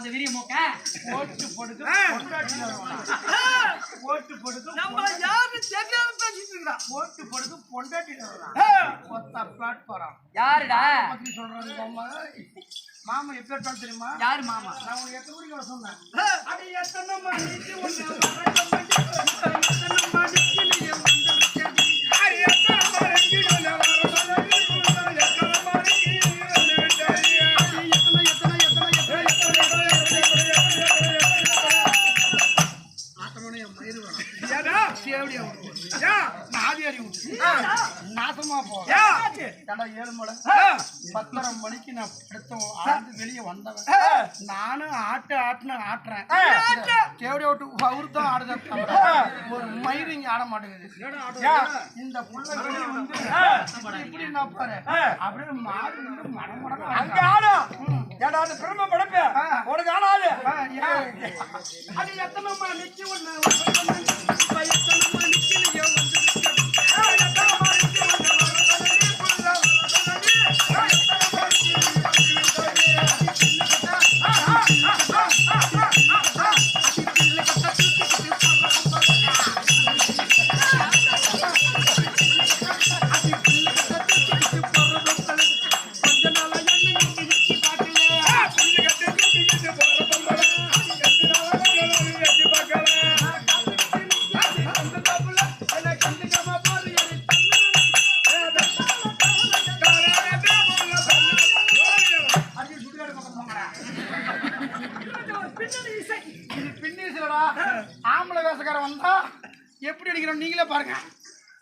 அந்த விரிய மூக்க? ஓட்டு போடுக்கு ஓட்டு போடுக்கு நம்ம யாரு தெரியாம பேசிட்டு இருக்கா? ஓட்டு போடுக்கு பொண்டாட்டி மொத்த பிளாட் யாருடா? பத்தி சொல்றாரு மாமா. மாமா எப்ப தெரியுமா? யாரு மாமா? நான் உனக்கு எத்தனை மணிக்கு சொன்னேன்? அது எத்தனை மணிக்கு எத்தனை மணிக்கு கடை ஏழுமலை பத்தரை மணிக்கு நான் எடுத்தோம் ஆண்டு வெளியே வந்தவன். நானும் ஆட்டு ஆட்டுன ஆட்டுறேன். கேவடி ஓட்டு அவரு ஆடுதான் ஒரு மயிறு இங்க ஆட மாட்டேங்குது. இந்த புள்ள இப்படி நான் பாரு அப்படியே மாடு மடமட அங்க ஆடும் ஏடா அது பிரம்ம படைப்பு. உனக்கு ஆனாது அது எத்தனை வேலைக்காரன் வந்தா எப்படி அடிக்கிறோம்? நீங்களே பாருங்க.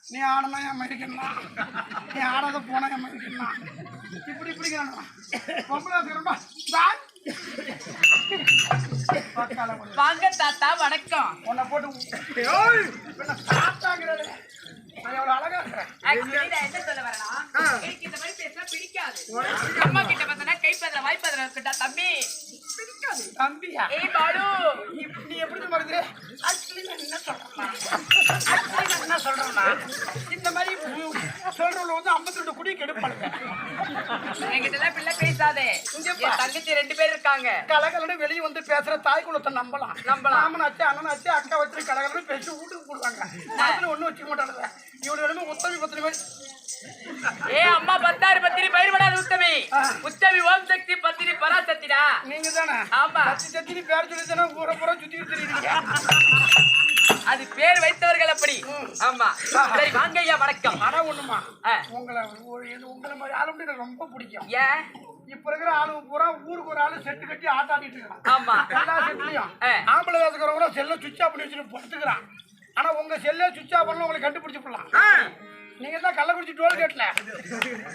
நீ ஆடனா என் மயிக்கணும் நீ ஆடாத போனா என் மயிக்கணும் இப்படி இப்படி பொம்பளை வாங்க தாத்தா வணக்கம். உன்னை போட்டு தாத்தாங்கிறது என்ன சொல்ல வரேன்னா இந்த மாதிரி பேசினா பிடிக்காது. அம்மா கிட்ட பார்த்தனா கைப்பதில வாய்ப்பதில இருக்கட்டா தம்பி? பிடிக்காது தம்பியா? நீ எப்படி சொல்றது ஆக்சுவலி என்ன சொல்றேன்னா என்ன சொல்றேன்னா இந்த மாதிரி சொல்றவங்க வந்து ஐம்பத்தி ரெண்டு குடி கெடுப்பாங்க என்கிட்ட பிள்ளை பேசாதே. என் தங்கச்சி ரெண்டு பேர் இருக்காங்க. கலகலன்னு வெளியே வந்து பேசுற தாய் குலத்தை நம்பலாம். நம்பலாம். அண்ணன் அண்ணனாச்சு அக்கா வச்சு கலகலன்னு பேசி வீட்டுக்கு போடுவாங்க. ஒன்றும் வச்சுக்க மாட்டாங்க பத்திரி மாதிரி ஏ அம்மா பத்தாறு பத்திரி பயிர்படாத உத்தமி. உத்தமி ஓம் சக்தி பத்திரி பராசக்திடா. நீங்க தானே ஆமா. சத்தி சத்தினி பேர் சொல்லி தானே ஊரை பூரா சுத்திட்டு தெரியுறீங்க. அது பேர் வைத்தவர்கள் அப்படி. ஆமா. சரி வாங்க ஐயா வணக்கம். ஆனா ஒண்ணுமா. உங்களை உங்களை மாதிரி எனக்கு ரொம்ப பிடிக்கும். ஏன் இப்ப இருக்கிற ஆளு பூரா ஊருக்கு ஒரு ஆளு செட்டு கட்டி ஆட்டாடிட்டு இருக்கான். ஆமா. எல்லா செட்லயும் ஆ. ஆம்பளை இருக்கிறவங்க செல்ல சுவிட்ச் பண்ணி வச்சுட்டு படுத்துக்கிறான் ஆனா உங்க செல்ல சுவிட்ச் ஆஃப் பண்ணல உங்களை கண்டுபிடிச்சு போடலாம் நீங்க தான் கள்ளக்குறிச்சி டோல் கேட்ல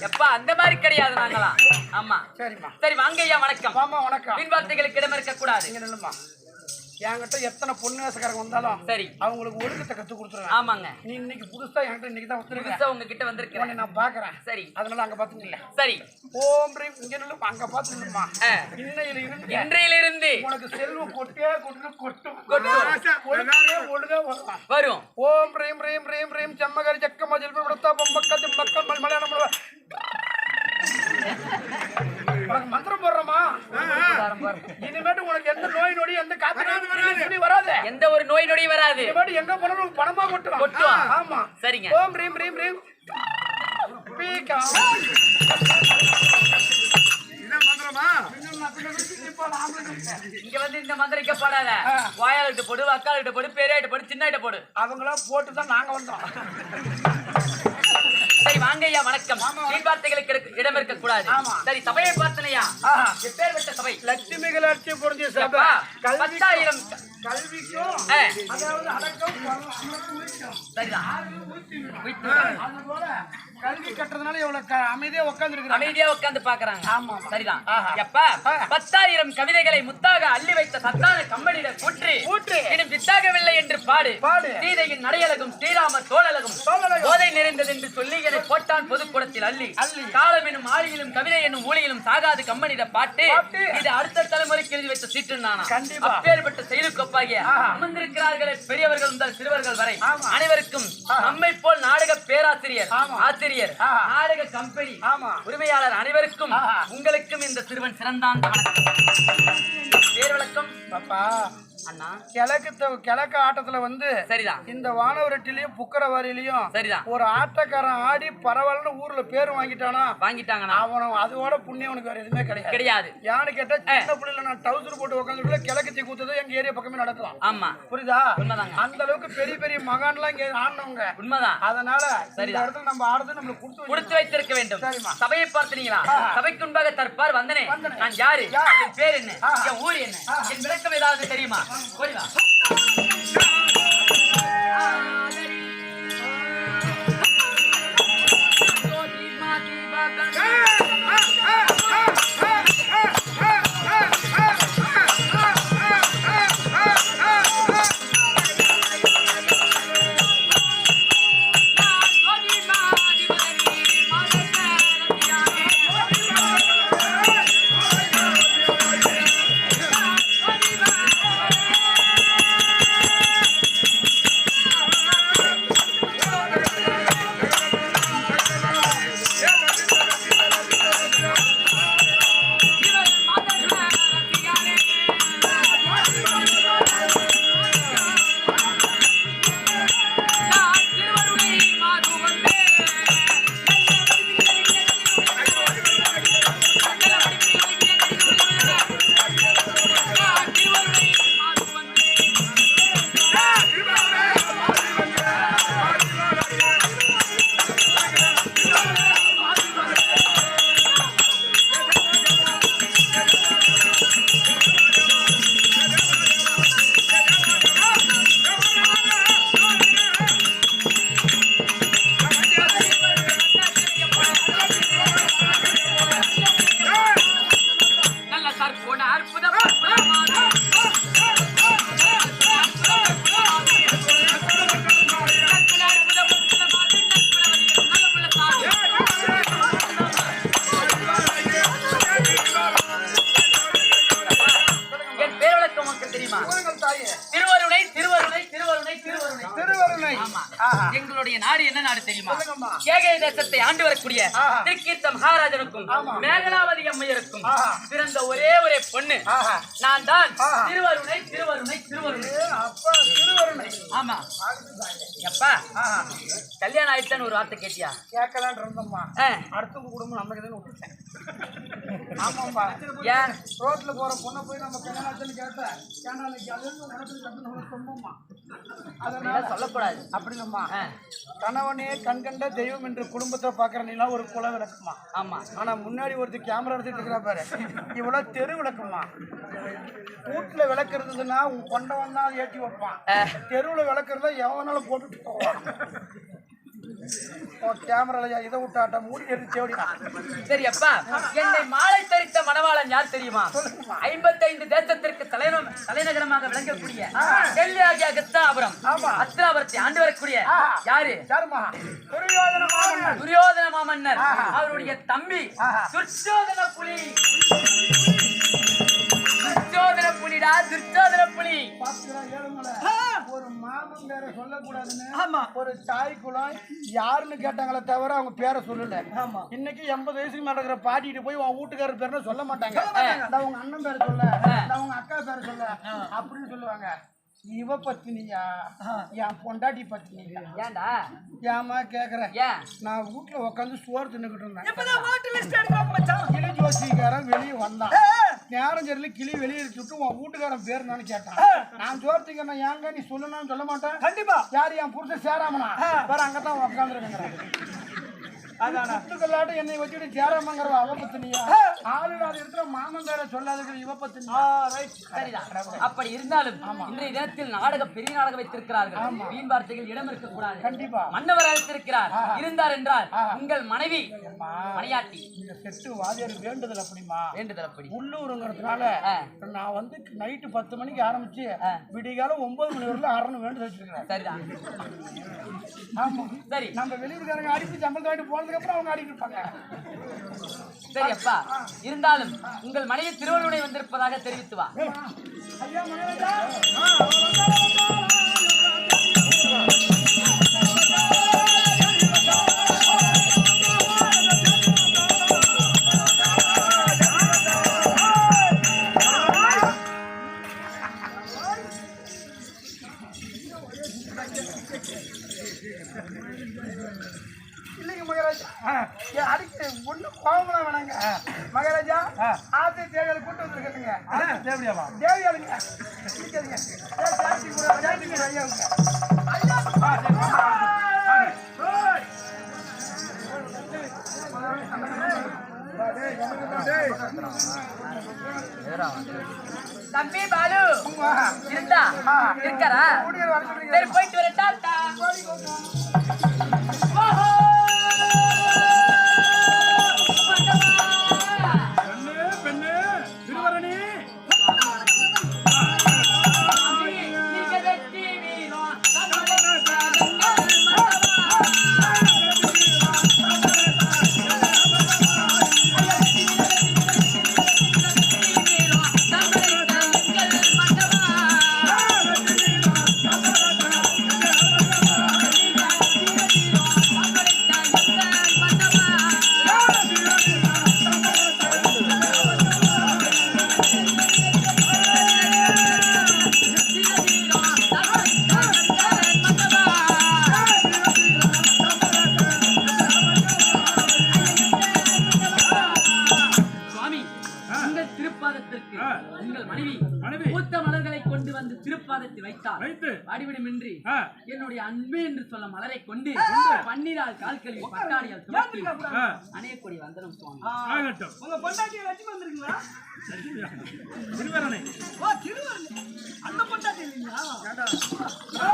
எப்பா அந்த மாதிரி கிடையாது நாங்களாம். ஆமா. சரிம்மா. சரி வாங்க ஐயா வணக்கம். வாமா வணக்கம். பின் வார்த்தைகளுக்கு இடம் இருக்க கூடாது நீங்க நில்லுமா என்கிட்ட எத்தனை பொண்ணு வேசக்காரங்க வந்தாலும் சரி. அவங்களுக்கு ஒழுக்கத்தை கத்து கொடுத்துருவேன். ஆமாங்க. நீ இன்னைக்கு புதுசா என்கிட்ட இன்னைக்கு தான் புதுசா உங்ககிட்ட வந்திருக்கிறேன் உன்னை நான் பாக்குறேன் சரி. அதனால அங்க பாத்துக்கல சரி. ஓம் ரீம் இங்க நில்லுமா அங்க பாத்து நில்லுமா. இன்னையில இருந்து இன்றையிலிருந்து உனக்கு செல்வம் கொட்டே கொட்டு கொட்டும். கொட்டும். ஒழுங்கே வரும் வரும். ஓம் ரீம் ரீம் ரீம் ரீம் செம்மகரி ஜக்கம்மா ஜெல்பு விடுத்தா பொம்பக்க திம்பக்க மல் மலையாளம் மந்திரம் போடுறோமா இனிமேட்டு உனக்கு எந்த நோய் நொடி எந்த காத்து வராது எந்த ஒரு நோய் நொடி வராது. இனிமேட்டு எங்க போனாலும் பணமா கொட்டுவான். கொட்டுவான். ஆமா. சரிங்க. ஓம் ரீம் ரீம் ரீம். இங்க வந்து இந்த மந்திரிக்க போடாத. வாயாளுகிட்ட போடு அக்காளுகிட்ட போடு பெரியாட்ட போடு சின்னாயிட்ட போடு. அவங்களாம் போட்டு தான் நாங்க வந்தோம். வாங்க ஐயா வணக்கம். வீண் வார்த்தைகளுக்கு இடம் இருக்க கூடாது. சரி சபையை பார்த்தனையா? ஆஹா. எப்பேற்பட்ட சபை. லட்சுமி கலாட்சி புரிஞ்சு சபை. பத்தாயிரம் கல்விக்கும் அதாவது அடக்கம். சரிதான். கல்வி கட்டுறதுனால இவ்வளவு அமைதியா உட்கார்ந்து அமைதியா உட்கார்ந்து பாக்குறாங்க ஆமா. சரிதான். எப்பா. பத்தாயிரம் கவிதைகளை முத்தாக அள்ளி வைத்த சத்தான கம்பெனியில கூற்று கூற்று. இன்னும் வித்தாகவில்லை என்று பாடு பாடு. சீதையின் நடையழகும் ஸ்ரீராம தோழலகும். போதை நிறைந்தது என்று சொல்லி என்னை போட்டான் பொதுக்கூடத்தில் அள்ளி அள்ளி. காலம் எனும் ஆழியிலும் கவிதை என்னும் ஊழியிலும் சாகாது கம்பெனியிட பாட்டு. இது அடுத்த தலைமுறைக்கு எழுதி வைத்த சீட்டு நானா கண்டிப்பா. அப்பேற்பட்ட செயலுக்கொப்பாகிய ஆஹா. அமர்ந்திருக்கிறார்களே பெரியவர்கள் முதல் சிறுவர்கள் வரை. அனைவருக்கும். நம்மை போல் நாடக பேராசிரியர் ஆமா. ஆசிரியர். நாடக கம்பெனி ஆமா. உரிமையாளர் அனைவருக்கும். உங்களுக்கும் இந்த சிறுவன் சிறந்தான் பேர் வழக்கம் பாப்பா கிழக்கு கிழக்கு ஆட்டத்துல வந்து சரிதான். இந்த வானவரட்டிலையும் புக்கரவாரிலையும் சரிதான். ஒரு ஆட்டக்காரன் ஆடி பரவாயில்லன்னு ஊர்ல பேர் வாங்கிட்டானா? வாங்கிட்டாங்கண்ணா. அவன் அதோட புண்ணியம் அவனுக்கு வேற எதுவுமே கிடையாது. கிடையாது. யானு கேட்டா சின்ன பிள்ளைல நான் டவுசர் போட்டு உட்காந்துருக்கல கிழக்கு தீ கூத்தது எங்க ஏரியா பக்கமே நடக்கலாம் ஆமா. புரியுதா? உண்மைதாங்க. அந்த அளவுக்கு பெரிய பெரிய மகான்லாம் இங்க ஆடினவங்க. உண்மைதான். அதனால சரிதான். இடத்துல நம்ம ஆடுறது நம்மளுக்கு கொடுத்து கொடுத்து வைத்திருக்க வேண்டும். சபையை பார்த்தீங்களா. சபைக்கு முன்பாக தற்பார் வந்தனே. நான் யாரு? என் பேர் என்ன. என் ஊர் என்ன. என் விளக்கம் ஏதாவது தெரியுமா? これは。ஆஹா. திருக்கீர்த்த மகாராஜனுக்கும். மேகலாவதி அம்மையருக்கும். பிறந்த ஒரே ஒரே பொண்ணு. நான் தான். திருவருணை திருவருணை திருவருணை அப்பா திருவருணை ஆமா ஆஹா. கல்யாணம் ஆயிடுச்சான்னு ஒரு வார்த்தை கேட்டியா? கேட்கலான்னு இருந்தோம்மா. அடுத்தவங்க குடும்பம் நமக்கு தான் விட்டுட்டேன் ஆமாம்பா ஏன்? ரோட்ல போற பொண்ணை போய் நம்ம கல்யாணத்துன்னு கேட்டா ஏன்னா இன்னைக்கு அது உனக்கு கட்டணும் சொன்னோம்மா. அதனால சொல்லக்கூடாது. அப்படிங்கம்மா ஆ, கணவனே கண்கண்ட தெய்வம் என்று குடும்பத்தை பாக்குற நீலாம் ஒரு குல விளக்குமா? ஆமா. ஆனா முன்னாடி ஒருத்தர் கேமரா எடுத்துட்டு இருக்கிறா பாரு. இவ்வளவு தெரு விளக்குமா? வீட்டுல விளக்கு இருந்ததுன்னா உன் கொண்டவன் தான் ஏற்றி வைப்பான். தெருவுல விளக்குறத எவனாலும் போட்டுட்டு போவான். கேமரால இதை விட்டாட்டா மூடி எடுத்து தேடினா சரி அப்பா என்னை மாலை தரித்த மணவாளன் யார் தெரியுமா? ஐம்பத்தைந்து தேசத்திற்கு தலைநம் தலைநகரமாக விளங்கக்கூடிய டெல்லி ஆகிய அகஸ்தாபுரம் ஆமா. அஸ்தாபுரத்தை ஆண்டு வரக்கூடிய. யாரு? யாருமா துரியோதன துரியோதன மாமன்னர். அவருடைய தம்பி ஆஹா. துர்ச்சோதன புலி. புலிடா துர்ச்சோதன புலி. ஒரு மாமன் பேரை சொல்லக்கூடாதுன்னு ஒரு தாய் குலம் யாருன்னு கேட்டாங்களே தவிர அவங்க பேரை சொல்லல. இன்னைக்கு எண்பது வயசுக்கு மேல இருக்கிற பாட்டிட்டு போய் உன் வீட்டுக்காரர் பேருன்னு சொல்ல மாட்டாங்க. உங்க அண்ணன் பேரை சொல்ல உங்க அக்கா பேரை சொல்ல அப்படின்னு சொல்லுவாங்க. இவ பத்தினியா? என் பொண்டாட்டி பத்தினியா? ஏன்டா? ஏமா கேக்குறேன் ஏன் நான் வீட்டுல உட்காந்து சோறு தின்னுக்கிட்டு இருந்தேன். ஜோசிக்காரன் வெளியே வந்தான். நேரம் சரியில்ல கிளி வெளியே சுட்டு உன் வீட்டுக்காரன் பேர் என்னன்னு கேட்டான் நான் சோறு திங்கிறேன் ஏங்க நீ சொல்லணும்னு சொல்ல மாட்டேன் கண்டிப்பா. யார் என் புருஷன் சேராமனா? வேற அங்கதான் உட்காந்துருக்கேன் குத்துக்கல்லாட்டம் என்னை வச்சுட்டு இடத்துல மாமன் பேரை அப்படி இருந்தாலும் இன்றைய தினத்தில் நாடக பெரிய நாடகம் வைத்திருக்கிறார்கள். வீண் வார்த்தைகள் இடம் கண்டிப்பா. மன்னவர் அழைத்திருக்கிறார். இருந்தார் என்றால் உங்கள் மனைவி இந்த செட்டு வாதியார் வேண்டுதல் அப்படிமா வேண்டுதல் அப்படி. உள்ளூருங்கிறதுனால. நான் வந்து நைட்டு பத்து மணிக்கு ஆரம்பிச்சு விடிகாலம் ஒன்பது மணி வரல வச்சிருக்கிறேன். சரிதான் ஆமா. சரி. நம்ம சம்பளம் வாங்கிட்டு அவங்க இருப்பாங்க. சரி அப்பா இருந்தாலும் உங்கள் மனைவி திருவள்ளுவனை வந்திருப்பதாக தெரிவித்து வா. ஐயா மனைவிடா sayang. வைத்தார் வைத்து. அடிவிடமின்றி. என்னுடைய அன்பு என்று சொல்ல மலரை கொண்டு பன்னீரால் கால் கழுவி பட்டாடியால் துவக்கி. அணையக்கூடிய வந்தனம் சுவாமி. உங்க பொண்டாட்டியை வச்சு வந்திருக்கீங்களா? திருவரணை. ஓ திருவள்ளு அந்த பொண்டாட்டி இல்லைங்களா? ஆ.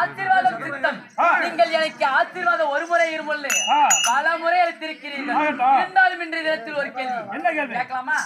ஆசீர்வாதம் சித்தம். நீங்கள் எனக்கு ஆசீர்வாதம் ஒரு முறை இருமுல்ல. பல முறை அளித்திருக்கிறீர்கள். இருந்தாலும் இன்றைய தினத்தில் ஒரு கேள்வி என்ன கேள்வி கேட்கலாமா.